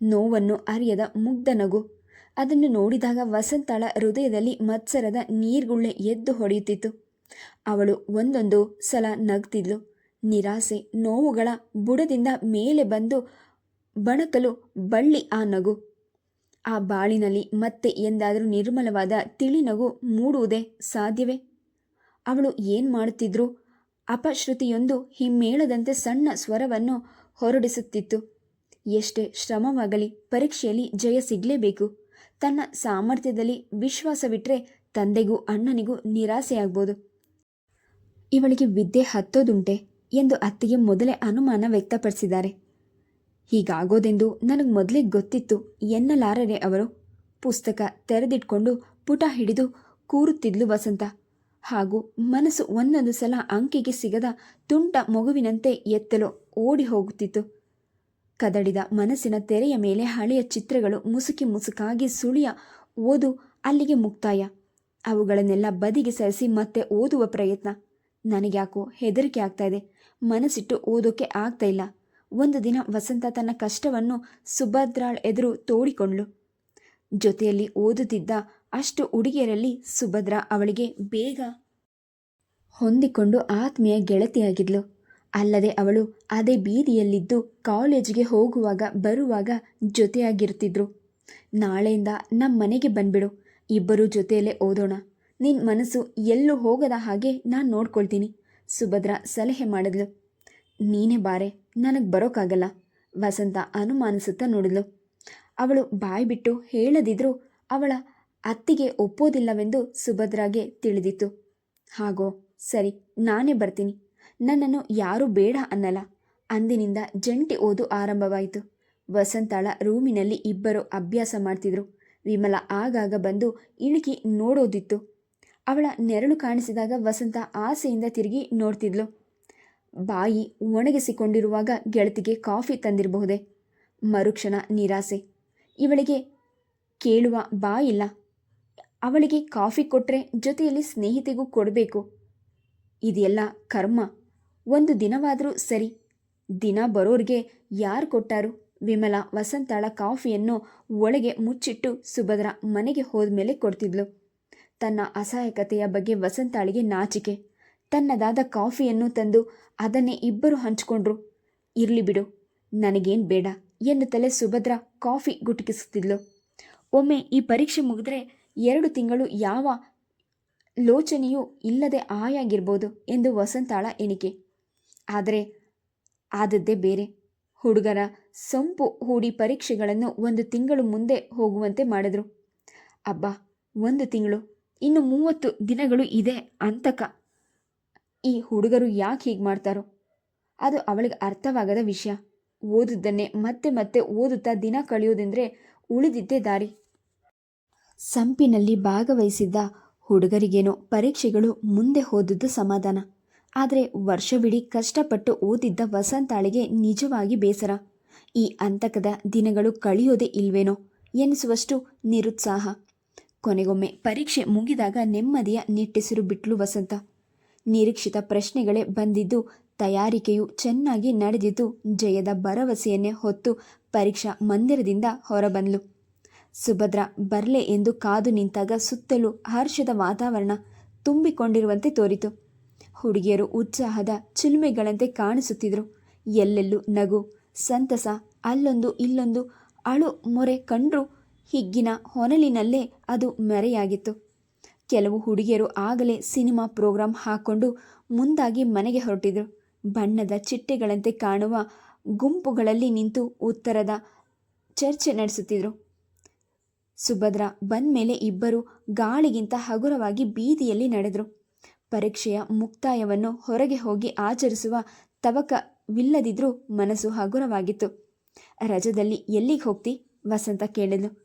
ನೋವನ್ನು ಅರಿಯದ ಮುಗ್ಧ ನಗು ಅದನ್ನು ನೋಡಿದಾಗ ವಸಂತಳ ಹೃದಯದಲ್ಲಿ ಮತ್ಸರದ ನೀರ್ಗುಳ್ಳೆ ಎದ್ದು ಹೊಡೆಯುತ್ತಿತ್ತು. ಅವಳು ಒಂದೊಂದು ಸಲ ನಗ್ತಿದ್ಲು. ನಿರಾಸೆ ನೋವುಗಳ ಬುಡದಿಂದ ಮೇಲೆ ಬಂದು ಬಣಕಲು ಬಳ್ಳಿ ಆ ನಗು. ಆ ಬಾಳಿನಲ್ಲಿ ಮತ್ತೆ ಎಂದಾದರೂ ನಿರ್ಮಲವಾದ ತಿಳಿ ನಗು ಮೂಡುವುದೇ ಸಾಧ್ಯವೇ? ಅವಳು ಏನು ಮಾಡುತ್ತಿದ್ರು? ಅಪಶ್ರುತಿಯೊಂದು ಹಿಮ್ಮೇಳದಂತೆ ಸಣ್ಣ ಸ್ವರವನ್ನು ಹೊರಡಿಸುತ್ತಿತ್ತು. ಎಷ್ಟೇ ಶ್ರಮವಾಗಲಿ, ಪರೀಕ್ಷೆಯಲ್ಲಿ ಜಯ ಸಿಗಲೇಬೇಕು. ತನ್ನ ಸಾಮರ್ಥ್ಯದಲ್ಲಿ ವಿಶ್ವಾಸವಿಟ್ಟರೆ ತಂದೆಗೂ ಅಣ್ಣನಿಗೂ ನಿರಾಸೆಯಾಗ್ಬೋದು. ಇವಳಿಗೆ ವಿದ್ಯೆ ಹತ್ತೋದುಂಟೆ. ಎಂದು ಅತ್ತಿಗೆ ಮೊದಲೇ ಅನುಮಾನ ವ್ಯಕ್ತಪಡಿಸಿದ್ದಾರೆ. ಹೀಗಾಗೋದೆಂದು ನನಗೆ ಮೊದಲೇ ಗೊತ್ತಿತ್ತು ಎನ್ನಲಾರರೆ ಅವರು. ಪುಸ್ತಕ ತೆರೆದಿಟ್ಕೊಂಡು ಪುಟ ಹಿಡಿದು ಕೂರುತ್ತಿದ್ಲು ವಸಂತ. ಹಾಗೂ ಮನಸ್ಸು ಒಂದೊಂದು ಸಲ ಅಂಕಿಗೆ ಸಿಗದ ತುಂಟ ಮಗುವಿನಂತೆ ಎತ್ತಲು ಓಡಿ ಹೋಗುತ್ತಿತ್ತು. ಕದಡಿದ ಮನಸ್ಸಿನ ತೆರೆಯ ಮೇಲೆ ಹಳೆಯ ಚಿತ್ರಗಳು ಮುಸುಕಿ ಮುಸುಕಾಗಿ ಸುಳಿಯ ಓದು ಅಲ್ಲಿಗೆ ಮುಕ್ತಾಯ. ಅವುಗಳನ್ನೆಲ್ಲ ಬದಿಗೆ ಸರಿಸಿ ಮತ್ತೆ ಓದುವ ಪ್ರಯತ್ನ. ನನಗ್ಯಾಕೋ ಹೆದರಿಕೆ ಆಗ್ತಾ ಇದೆ. ಮನಸ್ಸಿಟ್ಟು ಓದೋಕೆ ಆಗ್ತಾ ಇಲ್ಲ. ಒಂದು ದಿನ ವಸಂತ ತನ್ನ ಕಷ್ಟವನ್ನು ಸುಭದ್ರಾಳ್ ಎದುರು ತೋಡಿಕೊಂಡ್ಳು. ಜೊತೆಯಲ್ಲಿ ಓದುತ್ತಿದ್ದ ಅಷ್ಟು ಹುಡುಗಿಯರಲ್ಲಿ ಸುಭದ್ರ ಅವಳಿಗೆ ಬೇಗ ಹೊಂದಿಕೊಂಡು ಆತ್ಮೀಯ ಗೆಳತಿಯಾಗಿದ್ಲು. ಅಲ್ಲದೆ ಅವಳು ಅದೇ ಬೀದಿಯಲ್ಲಿದ್ದು ಕಾಲೇಜಿಗೆ ಹೋಗುವಾಗ ಬರುವಾಗ ಜೊತೆಯಾಗಿರ್ತಿದ್ರು. ನಾಳೆಯಿಂದ ನಮ್ಮ ಮನೆಗೆ ಬಂದ್ಬಿಡು. ಇಬ್ಬರೂ ಜೊತೆಯಲ್ಲೇ ಓದೋಣ. ನಿನ್ನ ಮನಸ್ಸು ಎಲ್ಲೂ ಹೋಗದ ಹಾಗೆ ನಾನು ನೋಡ್ಕೊಳ್ತೀನಿ. ಸುಭದ್ರ ಸಲಹೆ ಮಾಡಿದ್ಲು. ನೀನೇ ಬಾರೆ, ನನಗೆ ಬರೋಕ್ಕಾಗಲ್ಲ ವಸಂತ ಅನುಮಾನಿಸುತ್ತಾ ನೋಡಿದ್ಲು. ಅವಳು ಬಾಯಿ ಬಿಟ್ಟು ಹೇಳದಿದ್ರೂ ಅವಳ ಅತ್ತಿಗೆ ಒಪ್ಪೋದಿಲ್ಲವೆಂದು ಸುಭದ್ರಾಗೆ ತಿಳಿದಿತ್ತು. ಹಾಗೋ, ಸರಿ, ನಾನೇ ಬರ್ತೀನಿ. ನನ್ನನ್ನು ಯಾರೂ ಬೇಡ ಅನ್ನಲ್ಲ. ಅಂದಿನಿಂದ ಜಂಟಿ ಓದು ಆರಂಭವಾಯಿತು. ವಸಂತಾಳ ರೂಮಿನಲ್ಲಿ ಇಬ್ಬರು ಅಭ್ಯಾಸ ಮಾಡ್ತಿದ್ರು. ವಿಮಲ ಆಗಾಗ ಬಂದು ಇಣುಕಿ ನೋಡೋದಿತ್ತು. ಅವಳ ನೆರಳು ಕಾಣಿಸಿದಾಗ ವಸಂತ ಆಸೆಯಿಂದ ತಿರುಗಿ ನೋಡ್ತಿದ್ಲು. ಬಾಯಿ ಒಣಗಿಸಿಕೊಂಡಿರುವಾಗ ಗೆಳತಿಗೆ ಕಾಫಿ ತಂದಿರಬಹುದೇ? ಮರುಕ್ಷಣ ನಿರಾಸೆ. ಇವಳಿಗೆ ಕೇಳುವ ಬಾಯಿಲ್ಲ. ಅವಳಿಗೆ ಕಾಫಿ ಕೊಟ್ಟರೆ ಜೊತೆಯಲ್ಲಿ ಸ್ನೇಹಿತೆಗೂ ಕೊಡಬೇಕು. ಇದೆಲ್ಲ ಕರ್ಮ. ಒಂದು ದಿನವಾದರೂ ಸರಿ. ದಿನ ಬರೋರಿಗೆ ಯಾರು ಕೊಟ್ಟಾರು? ವಿಮಲ ವಸಂತಾಳ ಕಾಫಿಯನ್ನು ಒಳಗೆ ಮುಚ್ಚಿಟ್ಟು ಸುಭದ್ರ ಮನೆಗೆ ಹೋದ್ಮೇಲೆ ಕೊಡ್ತಿದ್ಲು. ತನ್ನ ಅಸಹಾಯಕತೆಯ ಬಗ್ಗೆ ವಸಂತಾಳಿಗೆ ನಾಚಿಕೆ. ತನ್ನದಾದ ಕಾಫಿಯನ್ನು ತಂದು ಅದನ್ನೇ ಇಬ್ಬರು ಹಂಚಿಕೊಂಡ್ರು. ಇರಲಿ ಬಿಡು, ನನಗೇನು ಬೇಡ ಎನ್ನುತ್ತಲೇ ಸುಭದ್ರ ಕಾಫಿ ಗುಟುಕಿಸುತ್ತಿದ್ಲು. ಒಮ್ಮೆ ಈ ಪರೀಕ್ಷೆ ಮುಗಿದ್ರೆ ಎರಡು ತಿಂಗಳು ಯಾವ ಲೋಚನೆಯೂ ಇಲ್ಲದೆ ಆಯಾಗಿರ್ಬೋದು ಎಂದು ವಸಂತಾಳ ಎಣಿಕೆ. ಆದರೆ ಆದದ್ದೇ ಬೇರೆ. ಹುಡುಗರ ಸಂಪು ಹೂಡಿ ಪರೀಕ್ಷೆಗಳನ್ನು ಒಂದು ತಿಂಗಳು ಮುಂದೆ ಹೋಗುವಂತೆ ಮಾಡಿದ್ರು. ಅಬ್ಬಾ, ಒಂದು ತಿಂಗಳು. ಇನ್ನು ಮೂವತ್ತು ದಿನಗಳು ಇದೆ ಅಂತಕ. ಈ ಹುಡುಗರು ಯಾಕೆ ಹೀಗೆ ಮಾಡ್ತಾರೋ? ಅದು ಅವಳಿಗೆ ಅರ್ಥವಾಗದ ವಿಷಯ. ಓದುದನ್ನೇ ಮತ್ತೆ ಮತ್ತೆ ಓದುತ್ತಾ ದಿನ ಕಳೆಯೋದೆಂದರೆ ಉಳಿದಿದ್ದೇ ದಾರಿ. ಸಂಪಿನಲ್ಲಿ ಭಾಗವಹಿಸಿದ್ದ ಹುಡುಗರಿಗೇನೋ ಪರೀಕ್ಷೆಗಳು ಮುಂದೆ ಹೋದದ್ದು ಸಮಾಧಾನ. ಆದರೆ ವರ್ಷವಿಡೀ ಕಷ್ಟಪಟ್ಟು ಓದಿದ್ದ ವಸಂತಾಳಿಗೆ ನಿಜವಾಗಿ ಬೇಸರ. ಈ ಅಂತಕದ ದಿನಗಳು ಕಳೆಯೋದೇ ಇಲ್ವೇನೋ ಎನಿಸುವಷ್ಟು ನಿರುತ್ಸಾಹ. ಕೊನೆಗೊಮ್ಮೆ ಪರೀಕ್ಷೆ ಮುಗಿದಾಗ ನೆಮ್ಮದಿಯ ನಿಟ್ಟಿಸಿರು ಬಿಟ್ಲು ವಸಂತ. ನಿರೀಕ್ಷಿತ ಪ್ರಶ್ನೆಗಳೇ ಬಂದಿದ್ದು, ತಯಾರಿಕೆಯು ಚೆನ್ನಾಗಿ ನಡೆದಿದ್ದು, ಜಯದ ಭರವಸೆಯನ್ನೇ ಹೊತ್ತು ಪರೀಕ್ಷಾ ಮಂದಿರದಿಂದ ಹೊರಬಂದ್ಲು. ಸುಭದ್ರ ಬರಲೆ ಎಂದು ಕಾದು ನಿಂತಾಗ ಸುತ್ತಲೂ ಹರ್ಷದ ವಾತಾವರಣ ತುಂಬಿಕೊಂಡಿರುವಂತೆ ತೋರಿತು. ಹುಡುಗಿಯರು ಉತ್ಸಾಹದ ಚಿಲುಮೆಗಳಂತೆ ಕಾಣಿಸುತ್ತಿದ್ದರು ಎಲ್ಲೆಲ್ಲೂ ನಗು, ಸಂತಸ, ಅಲ್ಲೊಂದು ಇಲ್ಲೊಂದು ಅಳು ಮೊರೆ ಕಂಡ್ರು ಹಿಗ್ಗಿನ ಹೊನಲಿನಲ್ಲೇ ಅದು ಮೆರೆಯಾಗಿತ್ತು. ಕೆಲವು ಹುಡುಗಿಯರು ಆಗಲೇ ಸಿನಿಮಾ ಪ್ರೋಗ್ರಾಂ ಹಾಕ್ಕೊಂಡು ಮುಂದಾಗಿ ಮನೆಗೆ ಹೊರಟಿದ್ರು. ಬಣ್ಣದ ಚಿಟ್ಟೆಗಳಂತೆ ಕಾಣುವ ಗುಂಪುಗಳಲ್ಲಿ ನಿಂತು ಉತ್ತರದ ಚರ್ಚೆ ನಡೆಸುತ್ತಿದ್ರು. ಸುಭದ್ರ ಬಂದ್ಮೇಲೆ ಇಬ್ಬರು ಗಾಳಿಗಿಂತ ಹಗುರವಾಗಿ ಬೀದಿಯಲ್ಲಿ ನಡೆದರು. ಪರೀಕ್ಷೆಯ ಮುಕ್ತಾಯವನ್ನು ಹೊರಗೆ ಹೋಗಿ ಆಚರಿಸುವ ತವಕವಿಲ್ಲದಿದ್ರೂ ಮನಸ್ಸು ಹಗುರವಾಗಿತ್ತು. ರಜದಲ್ಲಿ ಎಲ್ಲಿಗೆ ಹೋಗ್ತಿ? ವಸಂತ ಕೇಳಿದ್ಲು.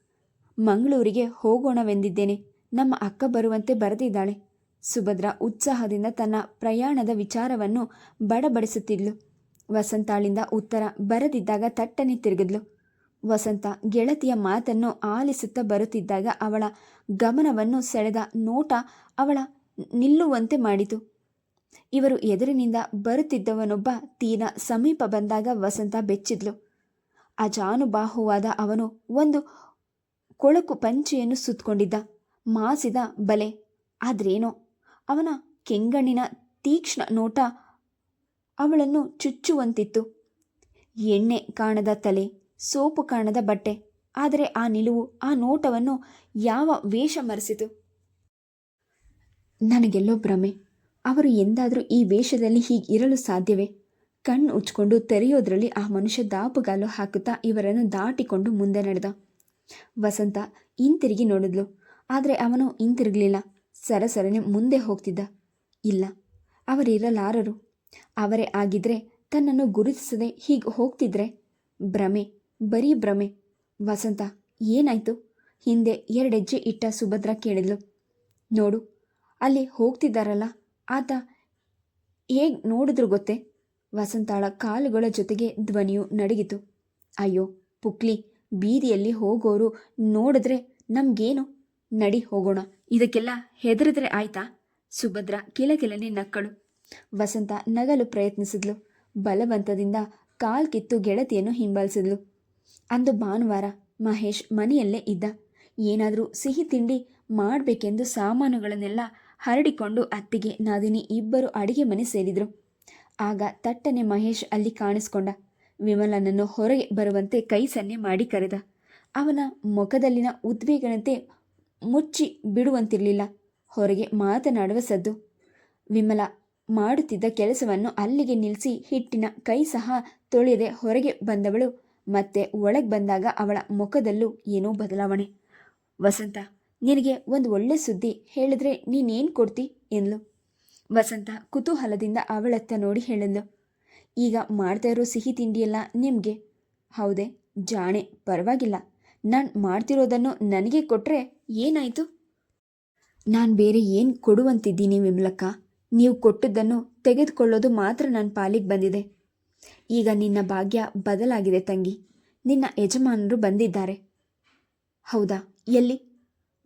ಮಂಗಳೂರಿಗೆ ಹೋಗೋಣವೆಂದಿದ್ದೇನೆ. ನಮ್ಮ ಅಕ್ಕ ಬರುವಂತೆ ಬರೆದಿದ್ದಾಳೆ. ಸುಭದ್ರ ಉತ್ಸಾಹದಿಂದ ತನ್ನ ಪ್ರಯಾಣದ ವಿಚಾರವನ್ನು ಬಡಬಡಿಸುತ್ತಿದ್ಲು. ವಸಂತಾಳಿಂದ ಉತ್ತರ ಬರದಿದ್ದಾಗ ತಟ್ಟನೆ ತಿರುಗಿದ್ಲು. ವಸಂತ ಗೆಳತಿಯ ಮಾತನ್ನು ಆಲಿಸುತ್ತಾ ಬರುತ್ತಿದ್ದಾಗ ಅವಳ ಗಮನವನ್ನು ಸೆಳೆದ ನೋಟ ಅವಳ ನಿಲ್ಲುವಂತೆ ಮಾಡಿತು. ಇವರು ಎದುರಿನಿಂದ ಬರುತ್ತಿದ್ದವನೊಬ್ಬ ತೀರಾ ಸಮೀಪ ಬಂದಾಗ ವಸಂತ ಬೆಚ್ಚಿದ್ಲು. ಅಜಾನುಬಾಹುವಾದ ಅವನು ಒಂದು ಕೊಳಕು ಪಂಚೆಯನ್ನು ಸುತ್ತಕೊಂಡಿದ್ದ ಮಾಸಿದ ಬಲೆ. ಆದ್ರೇನೋ? ಅವನ ಕೆಂಗಣ್ಣಿನ ತೀಕ್ಷ್ಣ ನೋಟ ಅವಳನ್ನು ಚುಚ್ಚುವಂತಿತ್ತು. ಎಣ್ಣೆ ಕಾಣದ ತಲೆ, ಸೋಪು ಕಾಣದ ಬಟ್ಟೆ. ಆದರೆ ಆ ನಿಲುವು, ಆ ನೋಟವನ್ನು ಯಾವ ವೇಷ ಮರೆಸಿತು? ನನಗೆಲ್ಲೋ ಭ್ರಮೆ. ಅವರು ಎಂದಾದರೂ ಈ ವೇಷದಲ್ಲಿ ಹೀಗೆ ಇರಲು ಸಾಧ್ಯವೇ? ಕಣ್ಣು ಉಚ್ಕೊಂಡು ತೆರೆಯೋದ್ರಲ್ಲಿ ಆ ಮನುಷ್ಯ ದಾಪುಗಾಲು ಹಾಕುತ್ತಾ ಇವರನ್ನು ದಾಟಿಕೊಂಡು ಮುಂದೆ ನಡೆದ. ವಸಂತ ಹಿಂತಿರುಗಿ ನೋಡಿದ್ಲು. ಆದರೆ ಅವನು ಹಿಂತಿರುಗಲಿಲ್ಲ. ಸರಸರನೆ ಮುಂದೆ ಹೋಗ್ತಿದ್ದ. ಇಲ್ಲ, ಅವರಿರಲಾರರು. ಅವರೇ ಆಗಿದ್ರೆ ತನ್ನನ್ನು ಗುರುತಿಸದೆ ಹೀಗೆ ಹೋಗ್ತಿದ್ರೆ? ಭ್ರಮೆ, ಬರೀ ಭ್ರಮೆ. ವಸಂತ, ಏನಾಯ್ತು? ಹಿಂದೆ ಎರಡೆಜ್ಜೆ ಇಟ್ಟ ಸುಭದ್ರ ಕೇಳಿದ್ಲು. ನೋಡು, ಅಲ್ಲಿ ಹೋಗ್ತಿದ್ದಾರಲ್ಲ, ಆತ ಹೇಗೆ ನೋಡಿದ್ರು ಗೊತ್ತೇ? ವಸಂತಾಳ ಕಾಲುಗಳ ಜೊತೆಗೆ ಧ್ವನಿಯು ನಡಗಿತು. ಅಯ್ಯೋ, ಪುಕ್ಲಿ ಬೀದಿಯಲ್ಲಿ ಹೋಗೋರು ನೋಡಿದ್ರೆ ನಮ್ಗೇನು? ನಡಿ ಹೋಗೋಣ. ಇದಕ್ಕೆಲ್ಲ ಹೆದರಿದ್ರೆ ಆಯ್ತಾ? ಸುಭದ್ರ ಕಿಲಕಿಲನೆ ನಕ್ಕಳು. ವಸಂತ ನಗಲು ಪ್ರಯತ್ನಿಸಿದ್ಲು. ಬಲವಂತದಿಂದ ಕಾಲ್ ಕಿತ್ತು ಗೆಳತಿಯನ್ನು ಹಿಂಬಾಲಿಸಿದ್ಲು. ಅಂದು ಭಾನುವಾರ ಮಹೇಶ್ ಮನೆಯಲ್ಲೇ ಇದ್ದ. ಏನಾದರೂ ಸಿಹಿ ತಿಂಡಿ ಮಾಡಬೇಕೆಂದು ಸಾಮಾನುಗಳನ್ನೆಲ್ಲ ಹರಡಿಕೊಂಡು ಅತ್ತಿಗೆ ನಾದಿನಿ ಇಬ್ಬರು ಅಡಿಗೆ ಮನೆ ಸೇರಿದರು. ಆಗ ತಟ್ಟನೆ ಮಹೇಶ್ ಅಲ್ಲಿ ಕಾಣಿಸ್ಕೊಂಡ. ವಿಮಲನನ್ನು ಹೊರಗೆ ಬರುವಂತೆ ಕೈ ಸನ್ನೆ ಮಾಡಿ ಕರೆದ. ಅವನ ಮುಖದಲ್ಲಿನ ಉದ್ವೇಗನತೆ ಮುಚ್ಚಿ ಬಿಡುವಂತಿರಲಿಲ್ಲ. ಹೊರಗೆ ಮಾತನಾಡುವ ಸದ್ದು. ವಿಮಲ ಮಾಡುತ್ತಿದ್ದ ಕೆಲಸವನ್ನು ಅಲ್ಲಿಗೆ ನಿಲ್ಲಿಸಿ ಹಿಟ್ಟಿನ ಕೈ ಸಹ ತೊಳೆಯದೆ ಹೊರಗೆ ಬಂದವಳು. ಮತ್ತೆ ಒಳಗೆ ಬಂದಾಗ ಅವಳ ಮುಖದಲ್ಲೂ ಏನೋ ಬದಲಾವಣೆ. ವಸಂತ, ನಿನಗೆ ಒಂದು ಒಳ್ಳೆ ಸುದ್ದಿ ಹೇಳಿದ್ರೆ ನೀನೇನು ಕೊಡ್ತಿ? ಎಂದ್ಲು. ವಸಂತ ಕುತೂಹಲದಿಂದ ಅವಳತ್ತ ನೋಡಿ ಹೇಳಿದ್ಲು. ಈಗ ಮಾಡ್ತಾ ಇರೋ ಸಿಹಿ ತಿಂಡಿಯೆಲ್ಲ ನಿಮಗೆ? ಹೌದೇ, ಜಾಣೆ, ಪರವಾಗಿಲ್ಲ. ನಾನು ಮಾಡ್ತಿರೋದನ್ನು ನನಗೆ ಕೊಟ್ಟರೆ ಏನಾಯಿತು? ನಾನು ಬೇರೆ ಏನು ಕೊಡುವಂತಿದ್ದೀನಿ ವಿಮಲಕ್ಕ? ನೀವು ಕೊಟ್ಟದ್ದನ್ನು ತೆಗೆದುಕೊಳ್ಳೋದು ಮಾತ್ರ ನನ್ನ ಪಾಲಿಗೆ ಬಂದಿದೆ. ಈಗ ನಿನ್ನ ಭಾಗ್ಯ ಬದಲಾಗಿದೆ ತಂಗಿ. ನಿನ್ನ ಯಜಮಾನರು ಬಂದಿದ್ದಾರೆ. ಹೌದಾ, ಎಲ್ಲಿ?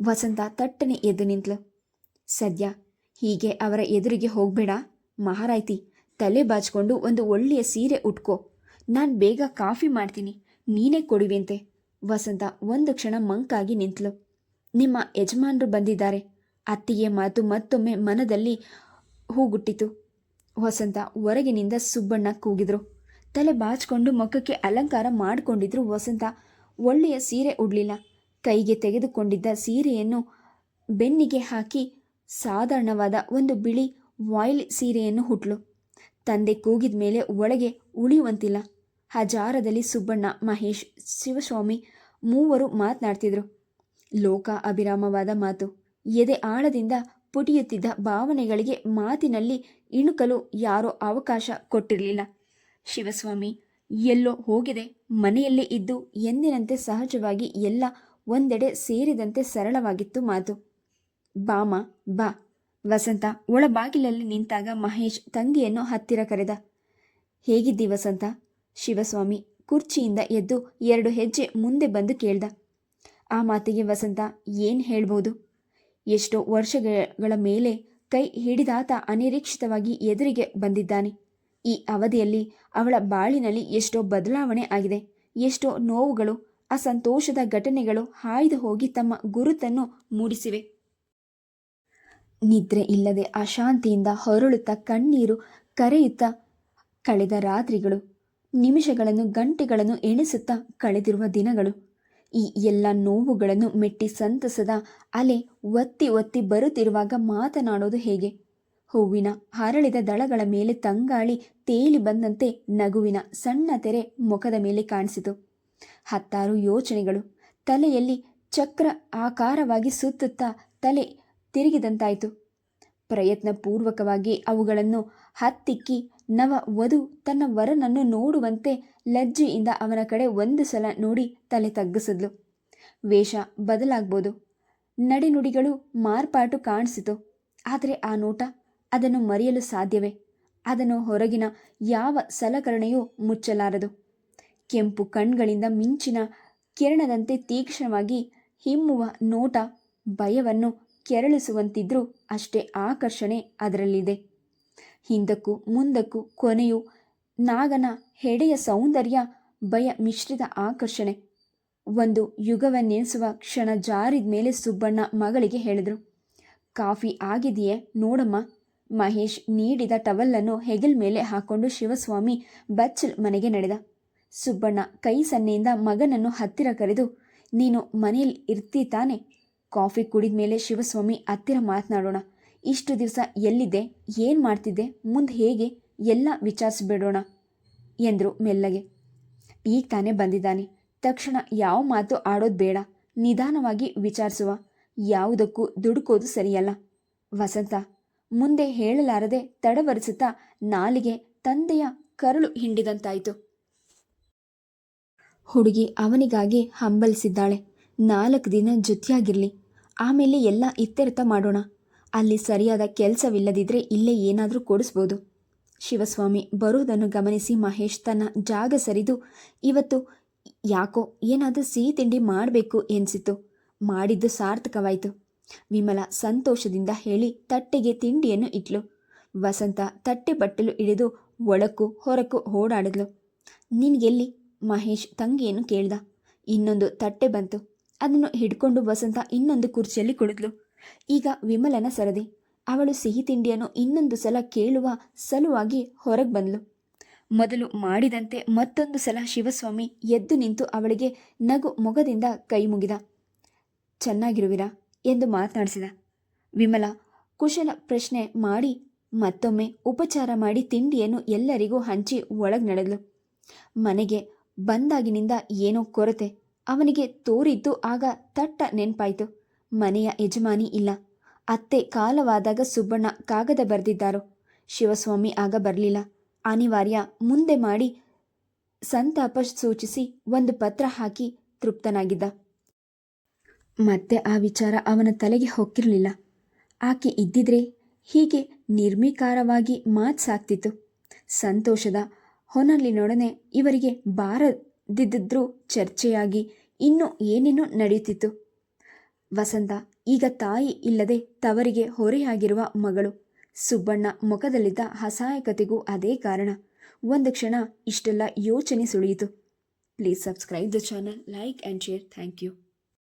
ವಸಂತ ತಟ್ಟನೆ ಎದ್ದು ನಿಂತಳು ಸದ್ಯ ಹೀಗೆ ಅವರ ಎದುರಿಗೆ ಹೋಗಬೇಡ, ಮಹಾರಾಯ್ತಿ. ತಲೆ ಬಾಚ್ಕೊಂಡು ಒಂದು ಒಳ್ಳೆಯ ಸೀರೆ ಉಟ್ಕೋ. ನಾನು ಬೇಗ ಕಾಫಿ ಮಾಡ್ತೀನಿ. ನೀನೇ ಕೊಡುವೆಂತೆ. ವಸಂತ ಒಂದು ಕ್ಷಣ ಮಂಕಾಗಿ ನಿಂತಲು. ನಿಮ್ಮ ಯಜಮಾನರು ಬಂದಿದ್ದಾರೆ. ಅತ್ತಿಗೆ ಮಾತು ಮತ್ತೊಮ್ಮೆ ಮನದಲ್ಲಿ ಹೂಗುಟ್ಟಿತು. ವಸಂತ ಹೊರಗಿನಿಂದ ಸುಬ್ಬಣ್ಣ ಕೂಗಿದ್ರು. ತಲೆ ಬಾಚ್ಕೊಂಡು ಮುಖಕ್ಕೆ ಅಲಂಕಾರ ಮಾಡಿಕೊಂಡಿದ್ರು ವಸಂತ. ಒಳ್ಳೆಯ ಸೀರೆ ಉಡ್ಲಿಲ್ಲ. ಕೈಗೆ ತೆಗೆದುಕೊಂಡಿದ್ದ ಸೀರೆಯನ್ನು ಬೆನ್ನಿಗೆ ಹಾಕಿ ಸಾಧಾರಣವಾದ ಒಂದು ಬಿಳಿ ವಾಯ್ಲ್ ಸೀರೆಯನ್ನು ಹುಟ್ಲು. ತಂದೆ ಕೂಗಿದ ಮೇಲೆ ಒಳಗೆ ಉಳಿಯುವಂತಿಲ್ಲ. ಹಜಾರದಲ್ಲಿ ಸುಬ್ಬಣ್ಣ, ಮಹೇಶ್, ಶಿವಸ್ವಾಮಿ ಮೂವರು ಮಾತನಾಡ್ತಿದ್ರು. ಲೋಕ ಅಭಿರಾಮವಾದ ಮಾತು. ಎದೆ ಆಳದಿಂದ ಪುಟಿಯುತ್ತಿದ್ದ ಭಾವನೆಗಳಿಗೆ ಮಾತಿನಲ್ಲಿ ಇಣುಕಲು ಯಾರೋ ಅವಕಾಶ ಕೊಟ್ಟಿರಲಿಲ್ಲ. ಶಿವಸ್ವಾಮಿ, ಎಲ್ಲೋ ಹೋಗಿದೆ, ಮನೆಯಲ್ಲೇ ಇದ್ದು ಎಂದಿನಂತೆ ಸಹಜವಾಗಿ ಎಲ್ಲ ಒಂದೆಡೆ ಸೇರಿದಂತೆ ಸರಳವಾಗಿತ್ತು ಮಾತು. ಬಾಮ, ಬಾ. ವಸಂತ ಒಳಬಾಗಿಲಲ್ಲಿ ನಿಂತಾಗ ಮಹೇಶ್ ತಂಗಿಯನ್ನು ಹತ್ತಿರ ಕರೆದ. ಹೇಗಿದ್ದಿ ವಸಂತ? ಶಿವಸ್ವಾಮಿ ಕುರ್ಚಿಯಿಂದ ಎದ್ದು ಎರಡು ಹೆಜ್ಜೆ ಮುಂದೆ ಬಂದು ಕೇಳ್ದ. ಆ ಮಾತಿಗೆ ವಸಂತ ಏನು ಹೇಳ್ಬೋದು? ಎಷ್ಟೋ ವರ್ಷಗಳ ಮೇಲೆ ಕೈ ಹಿಡಿದಾತ ಅನಿರೀಕ್ಷಿತವಾಗಿ ಎದುರಿಗೆ ಬಂದಿದ್ದಾನೆ. ಈ ಅವಧಿಯಲ್ಲಿ ಅವಳ ಬಾಳಿನಲ್ಲಿ ಎಷ್ಟೋ ಬದಲಾವಣೆ ಆಗಿದೆ. ಎಷ್ಟೋ ನೋವುಗಳು, ಅಸಂತೋಷದ ಘಟನೆಗಳು ಹಾಯ್ದು ಹೋಗಿ ತಮ್ಮ ಗುರುತನ್ನು ಮೂಡಿಸಿವೆ. ನಿದ್ರೆ ಇಲ್ಲದೆ ಅಶಾಂತಿಯಿಂದ ಹೊರಳುತ್ತಾ ಕಣ್ಣೀರು ಕರೆಯುತ್ತಾ ಕಳೆದ ರಾತ್ರಿಗಳು, ನಿಮಿಷಗಳನ್ನು, ಗಂಟೆಗಳನ್ನು ಎಣಿಸುತ್ತಾ ಕಳೆದಿರುವ ದಿನಗಳು. ಈ ಎಲ್ಲ ನೋವುಗಳನ್ನು ಮೆಟ್ಟಿ ಸಂತಸದ ಅಲೆ ಒತ್ತಿ ಒತ್ತಿ ಬರುತ್ತಿರುವಾಗ ಮಾತನಾಡೋದು ಹೇಗೆ? ಹೂವಿನ ಹರಳಿದ ದಳಗಳ ಮೇಲೆ ತಂಗಾಳಿ ತೇಲಿ ಬಂದಂತೆ ನಗುವಿನ ಸಣ್ಣ ತೆರೆ ಮುಖದ ಮೇಲೆ ಕಾಣಿಸಿತು. ಹತ್ತಾರು ಯೋಚನೆಗಳು, ತಲೆಯಲ್ಲಿ ಚಕ್ರ ಆಕಾರವಾಗಿ ಸುತ್ತುತ್ತಾ ತಲೆ ತಿರುಗಿದಂತಾಯಿತು. ಪ್ರಯತ್ನಪೂರ್ವಕವಾಗಿ ಅವುಗಳನ್ನು ಹತ್ತಿಕ್ಕಿ ನವ ವಧು ತನ್ನ ವರನನ್ನು ನೋಡುವಂತೆ ಲಜ್ಜೆಯಿಂದ ಅವನ ಕಡೆ ಒಂದು ಸಲ ನೋಡಿ ತಲೆ ತಗ್ಗಿಸಿದ್ಲು. ವೇಷ ಬದಲಾಗ್ಬೋದು. ನಡೆನುಡಿಗಳು ಮಾರ್ಪಾಟು ಕಾಣಿಸಿತು. ಆದರೆ ಆ ನೋಟ ಅದನ್ನು ಮರೆಯಲು ಸಾಧ್ಯವೇ? ಅದನ್ನು ಹೊರಗಿನ ಯಾವ ಸಲಕರಣೆಯೂ ಮುಚ್ಚಲಾರದು. ಕೆಂಪು ಕಣ್ಗಳಿಂದ ಮಿಂಚಿನ ಕಿರಣದಂತೆ ತೀಕ್ಷ್ಣವಾಗಿ ಹಿಮ್ಮುವ ನೋಟ ಭಯವನ್ನು ಕೆರಳಿಸುವಂತಿದ್ರೂ ಅಷ್ಟೇ ಆಕರ್ಷಣೆ ಅದರಲ್ಲಿದೆ. ಹಿಂದಕ್ಕೂ ಮುಂದಕ್ಕೂ ಕೊನೆಯು ನಾಗನ ಹೆಡೆಯ ಸೌಂದರ್ಯ ಭಯ ಮಿಶ್ರಿತ ಆಕರ್ಷಣೆ. ಒಂದು ಯುಗವನ್ನೆನಿಸುವ ಕ್ಷಣ ಜಾರಿದ ಮೇಲೆ ಸುಬ್ಬಣ್ಣ ಮಗಳಿಗೆ ಹೇಳಿದರು, ಕಾಫಿ ಆಗಿದೆಯೇ ನೋಡಮ್ಮ. ಮಹೇಶ್ ನೀಡಿದ ಟವಲ್ಲನ್ನು ಹೆಗಲ್ ಮೇಲೆ ಹಾಕೊಂಡು ಶಿವಸ್ವಾಮಿ ಬಚ್ಚಲ್ ಮನೆಗೆ ನಡೆದ. ಸುಬ್ಬಣ್ಣ ಕೈ ಸನ್ನೆಯಿಂದ ಮಗನನ್ನು ಹತ್ತಿರ ಕರೆದು, ನೀನು ಮನೆಯಲ್ಲಿ ಇರ್ತೀ ತಾನೆ. ಕಾಫಿ ಕುಡಿದ ಮೇಲೆ ಶಿವಸ್ವಾಮಿ ಹತ್ತಿರ ಮಾತನಾಡೋಣ. ಇಷ್ಟು ದಿವಸ ಎಲ್ಲಿದ್ದೆ? ಏನು ಮಾಡ್ತಿದ್ದೆ? ಮುಂದೆ ಹೇಗೆ? ಎಲ್ಲ ವಿಚಾರಿಸ್ಬಿಡೋಣ ಎಂದರು ಮೆಲ್ಲಗೆ. ಈಗ ತಾನೇ ಬಂದಿದ್ದಾನೆ. ತಕ್ಷಣ ಯಾವ ಮಾತು ಆಡೋದು ಬೇಡ. ನಿಧಾನವಾಗಿ ವಿಚಾರಿಸುವ. ಯಾವುದಕ್ಕೂ ದುಡುಕೋದು ಸರಿಯಲ್ಲ. ವಸಂತ, ಮುಂದೆ ಹೇಳಲಾರದೆ ತಡವರಿಸುತ್ತಾ ನಾಲಿಗೆ ತಂದೆಯ ಕರಳು ಹಿಂಡಿದಂತಾಯಿತು. ಹುಡುಗಿ ಅವನಿಗಾಗಿ ಹಂಬಲಿಸಿದ್ದಾಳೆ. ನಾಲ್ಕು ದಿನ ಜೊತೆಯಾಗಿರಲಿ ಆಮೇಲೆ ಎಲ್ಲ ಇತ್ಯರ್ಥ ಮಾಡೋಣ. ಅಲ್ಲಿ ಸರಿಯಾದ ಕೆಲಸವಿಲ್ಲದಿದ್ದರೆ ಇಲ್ಲೇ ಏನಾದರೂ ಕೊಡಿಸ್ಬೋದು. ಶಿವಸ್ವಾಮಿ ಬರುವುದನ್ನು ಗಮನಿಸಿ ಮಹೇಶ್ ತನ್ನ ಜಾಗ ಸರಿದು, ಇವತ್ತು ಯಾಕೋ ಏನಾದರೂ ಸಿಹಿ ತಿಂಡಿ ಮಾಡಬೇಕು ಎನಿಸಿತು ಮಾಡಿದ್ದು ಸಾರ್ಥಕವಾಯಿತು. ವಿಮಲ ಸಂತೋಷದಿಂದ ಹೇಳಿ ತಟ್ಟೆಗೆ ತಿಂಡಿಯನ್ನು ಇಟ್ಲು. ವಸಂತ ತಟ್ಟೆ ಬಟ್ಟಲು ಹಿಡಿದು ಒಳಕು ಹೊರಕು ಓಡಾಡಿದ್ಲು. ನಿನಗೆಲ್ಲಿ? ಮಹೇಶ್ ತಂಗಿಯನ್ನು ಕೇಳ್ದ. ಇನ್ನೊಂದು ತಟ್ಟೆ ಬಂತು. ಅದನ್ನು ಹಿಡ್ಕೊಂಡು ವಸಂತ ಇನ್ನೊಂದು ಕುರ್ಚಿಯಲ್ಲಿ ಕುಳಿದ್ಲು. ಈಗ ವಿಮಲನ ಸರದಿ. ಅವಳು ಸಿಹಿ ತಿಂಡಿಯನ್ನು ಇನ್ನೊಂದು ಸಲ ಕೇಳುವ ಸಲುವಾಗಿ ಹೊರಗೆ ಬಂದ್ಲು. ಮೊದಲು ಮಾಡಿದಂತೆ ಮತ್ತೊಂದು ಸಲ ಶಿವಸ್ವಾಮಿ ಎದ್ದು ನಿಂತು ಅವಳಿಗೆ ನಗು ಮೊಗದಿಂದ ಕೈ ಮುಗಿದ. ಚೆನ್ನಾಗಿರುವಿರಾ? ಎಂದು ಮಾತನಾಡಿಸಿದ. ವಿಮಲ, ಕುಶಲ ಪ್ರಶ್ನೆ ಮಾಡಿ ಮತ್ತೊಮ್ಮೆ ಉಪಚಾರ ಮಾಡಿ ತಿಂಡಿಯನ್ನು ಎಲ್ಲರಿಗೂ ಹಂಚಿ ಒಳಗೆ ನಡೆದ್ಲು. ಮನೆಗೆ ಬಂದಾಗಿನಿಂದ ಏನೋ ಕೊರತೆ. ಅವನಿಗೆ ತೋರಿದ್ದು ಆಗ ತಟ್ಟ ನೆನ್ಪಾಯ್ತು. ಮನೆಯ ಯಜಮಾನಿ ಇಲ್ಲ. ಅತ್ತೆ ಕಾಲವಾದಾಗ ಸುಬ್ಬಣ್ಣ ಕಾಗದ ಬರೆದಿದ್ದಾರೋ. ಶಿವಸ್ವಾಮಿ ಆಗ ಬರಲಿಲ್ಲ. ಅನಿವಾರ್ಯ ಮುಂದೆ ಮಾಡಿ ಸಂತಾಪ ಸೂಚಿಸಿ ಒಂದು ಪತ್ರ ಹಾಕಿ ತೃಪ್ತನಾಗಿದ್ದ. ಮತ್ತೆ ಆ ವಿಚಾರ ಅವನ ತಲೆಗೆ ಹೊಕ್ಕಿರಲಿಲ್ಲ. ಆಕೆ ಇದ್ದಿದ್ರೆ ಹೀಗೆ ನಿರ್ಮಿಕಾರವಾಗಿ ಮಾತ್ಸಾಕ್ತಿತ್ತು ಸಂತೋಷದ ಹೊನಲಿನೊಡನೆ ಇವರಿಗೆ ಬಾರದಿದ್ದರೂ ಚರ್ಚೆಯಾಗಿ ಇನ್ನೂ ಏನೇನೋ ನಡೆಯುತ್ತಿತ್ತು. ವಸಂತ, ಈಗ ತಾಯಿ ಇಲ್ಲದೆ ತವರಿಗೆ ಹೊರೆಯಾಗಿರುವ ಮಗಳು. ಸುಬ್ಬಣ್ಣ ಮುಖದಲ್ಲಿದ್ದ ಅಸಹಾಯಕತೆಗೂ ಅದೇ ಕಾರಣ. ಒಂದು ಕ್ಷಣ ಇಷ್ಟೆಲ್ಲ ಯೋಚನೆ ಸುಳಿಯಿತು. Please subscribe the channel like and share thank you